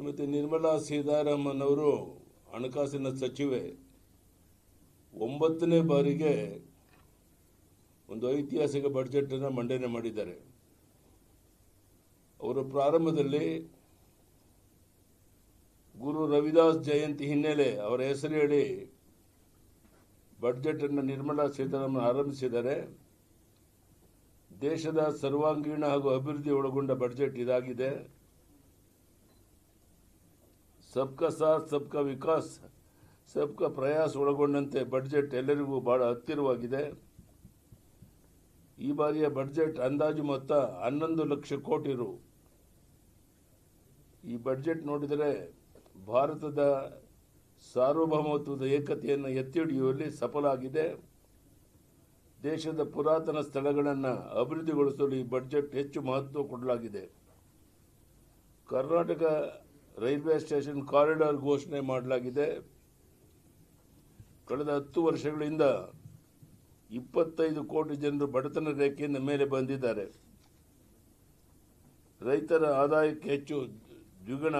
ಶ್ರೀಮತಿ ನಿರ್ಮಲಾ ಸೀತಾರಾಮನ್ ಅವರು ಹಣಕಾಸಿನ ಸಚಿವೆ. ಒಂಬತ್ತನೇ ಬಾರಿಗೆ ಒಂದು ಐತಿಹಾಸಿಕ ಬಡ್ಜೆಟ್ ಅನ್ನು ಮಂಡನೆ ಮಾಡಿದ್ದಾರೆ. ಅವರ ಪ್ರಾರಂಭದಲ್ಲಿ ಗುರು ರವಿದಾಸ್ ಜಯಂತಿ ಹಿನ್ನೆಲೆ ಅವರ ಹೆಸರು ಹೇಳಿ ಬಡ್ಜೆಟ್ ಅನ್ನು ನಿರ್ಮಲಾ ಸೀತಾರಾಮನ್ ಆರಂಭಿಸಿದ್ದಾರೆ. ದೇಶದ ಸರ್ವಾಂಗೀಣ ಹಾಗೂ ಅಭಿವೃದ್ಧಿ ಒಳಗೊಂಡ ಬಡ್ಜೆಟ್ ಇದಾಗಿದೆ. ಸಬ್ಕಾ ಸಾಥ್, ಸಬ್ಕಾ ವಿಕಾಸ್, ಸಬ್ಕಾ ಪ್ರಯಾಸ ಒಳಗೊಂಡಂತೆ ಬಡ್ಜೆಟ್ ಎಲ್ಲರಿಗೂ ಬಹಳ ಹತ್ತಿರವಾಗಿದೆ. ಈ ಬಾರಿಯ ಬಡ್ಜೆಟ್ ಅಂದಾಜು ಮೊತ್ತ ಹನ್ನೊಂದು ಲಕ್ಷ ಕೋಟಿ ರು ಈ ಬಡ್ಜೆಟ್ ನೋಡಿದರೆ ಭಾರತದ ಸಾರ್ವಭೌಮತ್ವದ ಏಕತೆಯನ್ನು ಎತ್ತಿ ಹಿಡಿಯುವಲ್ಲಿ ಸಫಲ ಆಗಿದೆ ದೇಶದ ಪುರಾತನ ಸ್ಥಳಗಳನ್ನು ಅಭಿವೃದ್ಧಿಗೊಳಿಸಲು ಈ ಬಡ್ಜೆಟ್ ಹೆಚ್ಚು ಮಹತ್ವ ಕೊಡಲಾಗಿದೆ. ಕರ್ನಾಟಕ ರೈಲ್ವೆ ಸ್ಟೇಷನ್ ಕಾರಿಡಾರ್ ಘೋಷಣೆ ಮಾಡಲಾಗಿದೆ. ಕಳೆದ ಹತ್ತು ವರ್ಷಗಳಿಂದ ಇಪ್ಪತ್ತೈದು ಕೋಟಿ ಜನರು ಬಡತನ ರೇಖೆಯಿಂದ ಮೇಲೆ ಬಂದಿದ್ದಾರೆ. ರೈತರ ಆದಾಯಕ್ಕೆ ಹೆಚ್ಚು ದ್ವಿಗುಣ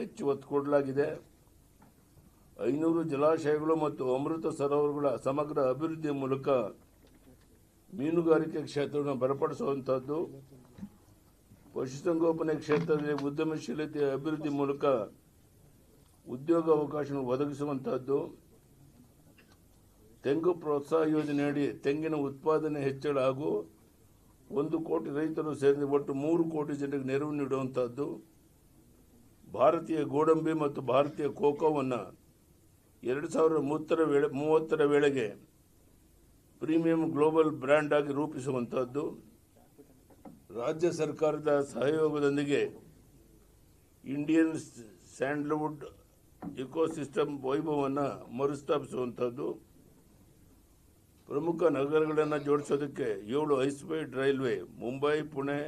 ಹೆಚ್ಚು ಒತ್ತು ಕೊಡಲಾಗಿದೆ. ಐನೂರು ಜಲಾಶಯಗಳು ಮತ್ತು ಅಮೃತ ಸರೋವರಗಳ ಸಮಗ್ರ ಅಭಿವೃದ್ಧಿಯ ಮೂಲಕ ಮೀನುಗಾರಿಕೆ ಕ್ಷೇತ್ರವನ್ನು ಬಲಪಡಿಸುವಂತಹದ್ದು. ಪಶುಸಂಗೋಪನೆ ಕ್ಷೇತ್ರದಲ್ಲಿ ಉದ್ಯಮಶೀಲತೆ ಅಭಿವೃದ್ಧಿ ಮೂಲಕ ಉದ್ಯೋಗ ಅವಕಾಶವನ್ನು ಒದಗಿಸುವಂತಹದ್ದು, ತೆಂಗು ಪ್ರೋತ್ಸಾಹ ಯೋಜನೆಯಡಿ ತೆಂಗಿನ ಉತ್ಪಾದನೆ ಹೆಚ್ಚಳ ಹಾಗೂ ಒಂದು ಕೋಟಿ ರೈತರು ಸೇರಿದ ಒಟ್ಟು ಮೂರು ಕೋಟಿ ಜನರಿಗೆ ನೆರವು ನೀಡುವಂತಹದ್ದು, ಭಾರತೀಯ ಗೋಡಂಬಿ ಮತ್ತು ಭಾರತೀಯ ಕೋಕೋವನ್ನು ಎರಡು ಸಾವಿರದ ಮೂವತ್ತರ ವೇಳೆ, ಮೂವತ್ತರ ವೇಳೆಗೆ ಪ್ರೀಮಿಯಂ ಗ್ಲೋಬಲ್ ಬ್ರ್ಯಾಂಡ್ ಆಗಿ ರೂಪಿಸುವಂತಹದ್ದು. ರಾಜ್ಯ ಸರ್ಕಾರದ ಸಹಯೋಗದೊಂದಿಗೆ ಇಂಡಿಯನ್ ಸ್ಯಾಂಡಲ್ವುಡ್ ಇಕೋಸಿಸ್ಟಮ್ ವೈಭವವನ್ನು ಮರುಸ್ಥಾಪಿಸುವಂಥದ್ದು ಪ್ರಮುಖ ನಗರಗಳನ್ನು ಜೋಡಿಸೋದಕ್ಕೆ ಏಳು high speed railway, Mumbai, Pune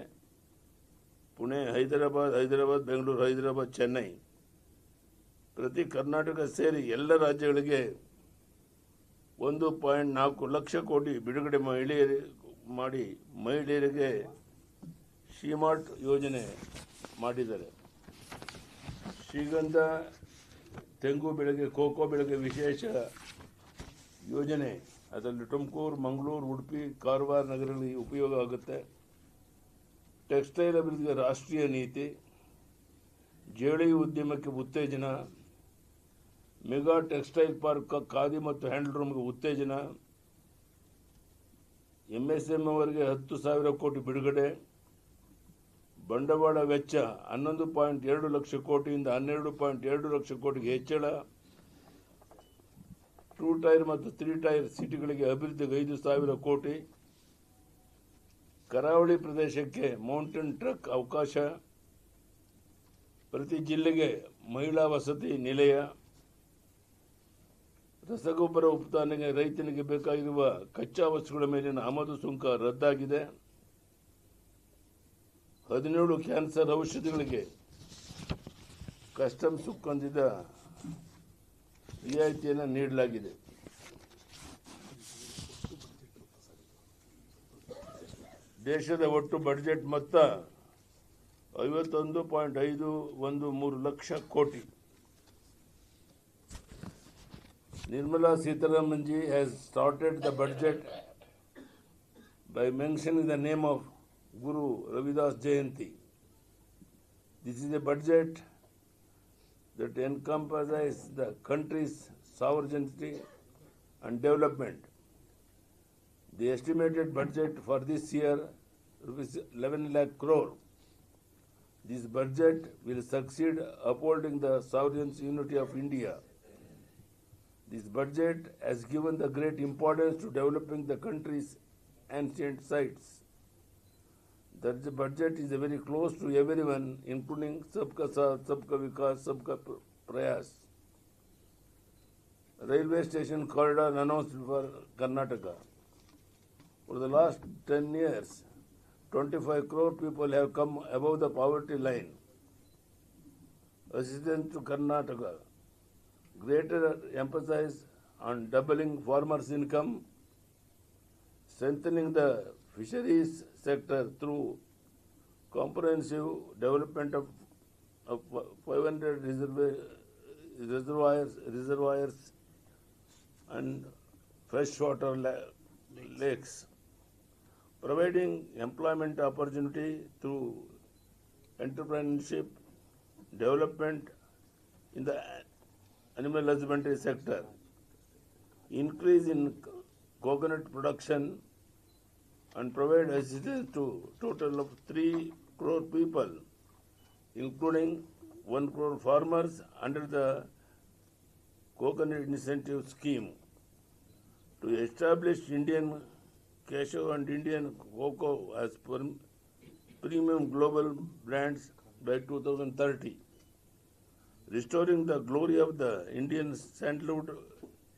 Pune, Hyderabad Hyderabad, Bengaluru, Hyderabad, Chennai. ಪ್ರತಿ ಕರ್ನಾಟಕ ಸೇರಿ ಎಲ್ಲ ರಾಜ್ಯಗಳಿಗೆ ಒಂದು ಪಾಯಿಂಟ್ ನಾಲ್ಕು ಲಕ್ಷ ಕೋಟಿ ಬಿಡುಗಡೆ ಮಹಿಳೆಯರಿ, ಮಾಡಿ ಮಹಿಳೆಯರಿಗೆ ಶ್ರೀಮಾರ್ಟ್ ಯೋಜನೆ ಮಾಡಿದ್ದಾರೆ. ಶ್ರೀಗಂಧ, ತೆಂಗು ಬೆಳೆಗೆ, ಕೋಕೋ ಬೆಳೆಗೆ ವಿಶೇಷ ಯೋಜನೆ. ಅದರಲ್ಲಿ ತುಮಕೂರು, ಮಂಗಳೂರು, ಉಡುಪಿ, ಕಾರವಾರ ನಗರಗಳಿಗೆ ಉಪಯೋಗ ಆಗುತ್ತೆ. ಟೆಕ್ಸ್ಟೈಲ್ ಅಭಿವೃದ್ಧಿಗೆ ರಾಷ್ಟ್ರೀಯ ನೀತಿ. ಜವಳಿ ಉದ್ಯಮಕ್ಕೆ ಉತ್ತೇಜನ. ಮೆಗಾ ಟೆಕ್ಸ್ಟೈಲ್ ಪಾರ್ಕ್, ಖಾದಿ ಮತ್ತು ಹ್ಯಾಂಡ್ಲೂಮ್ಗೆ ಉತ್ತೇಜನ. ಎಂ ಎಸ್ ಎಂ ಅವರಿಗೆ ಹತ್ತು ಸಾವಿರ ಕೋಟಿ ಬಿಡುಗಡೆ. ಬಂಡವಾಳ ವೆಚ್ಚ ಹನ್ನೊಂದು ಪಾಯಿಂಟ್ ಎರಡು ಲಕ್ಷ ಕೋಟಿಯಿಂದ ಹನ್ನೆರಡು ಪಾಯಿಂಟ್ ಎರಡು ಲಕ್ಷ ಕೋಟಿಗೆ ಹೆಚ್ಚಳ. ಟೂ ಟೈರ್ ಮತ್ತು ತ್ರೀ ಟೈರ್ ಸಿಟಿಗಳಿಗೆ ಅಭಿವೃದ್ಧಿಗೆ ಐದು ಸಾವಿರ ಕೋಟಿ. ಕರಾವಳಿ ಪ್ರದೇಶಕ್ಕೆ ಮೌಂಟೇನ್ ಟ್ರಕ್ ಅವಕಾಶ. ಪ್ರತಿ ಜಿಲ್ಲೆಗೆ ಮಹಿಳಾ ವಸತಿ ನಿಲಯ. ರಸಗೊಬ್ಬರ ಉತ್ಪಾದನೆಗೆ ರೈತನಿಗೆ ಬೇಕಾಗಿರುವ ಕಚ್ಚಾ ವಸ್ತುಗಳ ಮೇಲಿನ ಆಮದು ಸುಂಕ ರದ್ದಾಗಿದೆ. ಹದಿನೇಳು ಕ್ಯಾನ್ಸರ್ ಔಷಧಿಗಳಿಗೆ ಕಸ್ಟಮ್ಸ್ ಹೊಂದಿದ ರಿಯಾಯಿತಿಯನ್ನು ನೀಡಲಾಗಿದೆ. ದೇಶದ ಒಟ್ಟು ಬಡ್ಜೆಟ್ ಮೊತ್ತ ಐವತ್ತೊಂದು ಪಾಯಿಂಟ್ ಐದು ಒಂದು ಮೂರು lakh crore. Nirmala Sitharaman ji has started the budget by mention the name of Guru Ravidas Jayanti. This is a budget that encompasses the country's sovereignty and development. The estimated budget for this year is 11 lakh crore. This budget will succeed upholding the sovereign unity of India. This budget has given the great importance to developing the country's ancient sites. That the budget is very close to everyone, including Sabka Saath, Sabka Vikas, Sabka Pr- Prayas. Railway station corridor announced for Karnataka. For the last 10 years, 25 crore people have come above the poverty line. Assistance to Karnataka. Greater emphasis on doubling farmers' income, strengthening the fisheries sector through comprehensive development of, of 500 reserva- reservoirs, reservoirs and freshwater la- lakes, providing employment opportunity through entrepreneurship, development in the animal husbandry sector, increase in coconut production, and provide assistance to total of three crore people, including one crore farmers under the coconut incentive scheme. To establish Indian cashew and Indian cocoa as premium global brands by 2030, restoring the glory of the Indian sandalwood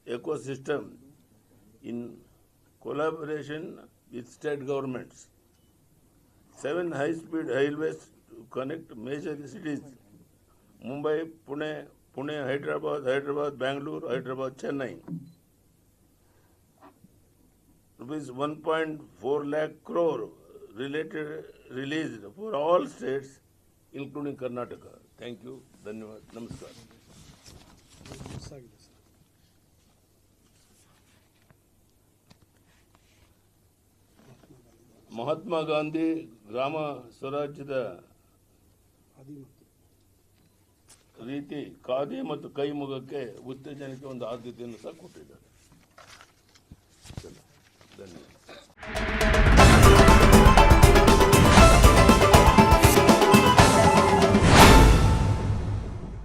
ecosystem in collaboration with state governments. Seven high-speed highways to connect major cities Mumbai, Pune, Pune, Hyderabad, Hyderabad, Bangalore, Hyderabad, Chennai. Rupees 1.4 lakh crore related released for all states, including Karnataka. Thank you. Dhanyavad. Namaskar. Mahatma Gandhi ಗ್ರಾಮ ಸ್ವರಾಜ್ಯದ ರೀತಿ ಖಾದಿ ಮತ್ತು ಕೈಮುಗಕ್ಕೆ ಉತ್ತೇಜನಕ್ಕೆ ಒಂದು ಆದ್ಯತೆಯನ್ನು ಸಹ ಕೊಟ್ಟಿದ್ದಾರೆ. ಧನ್ಯವಾದ.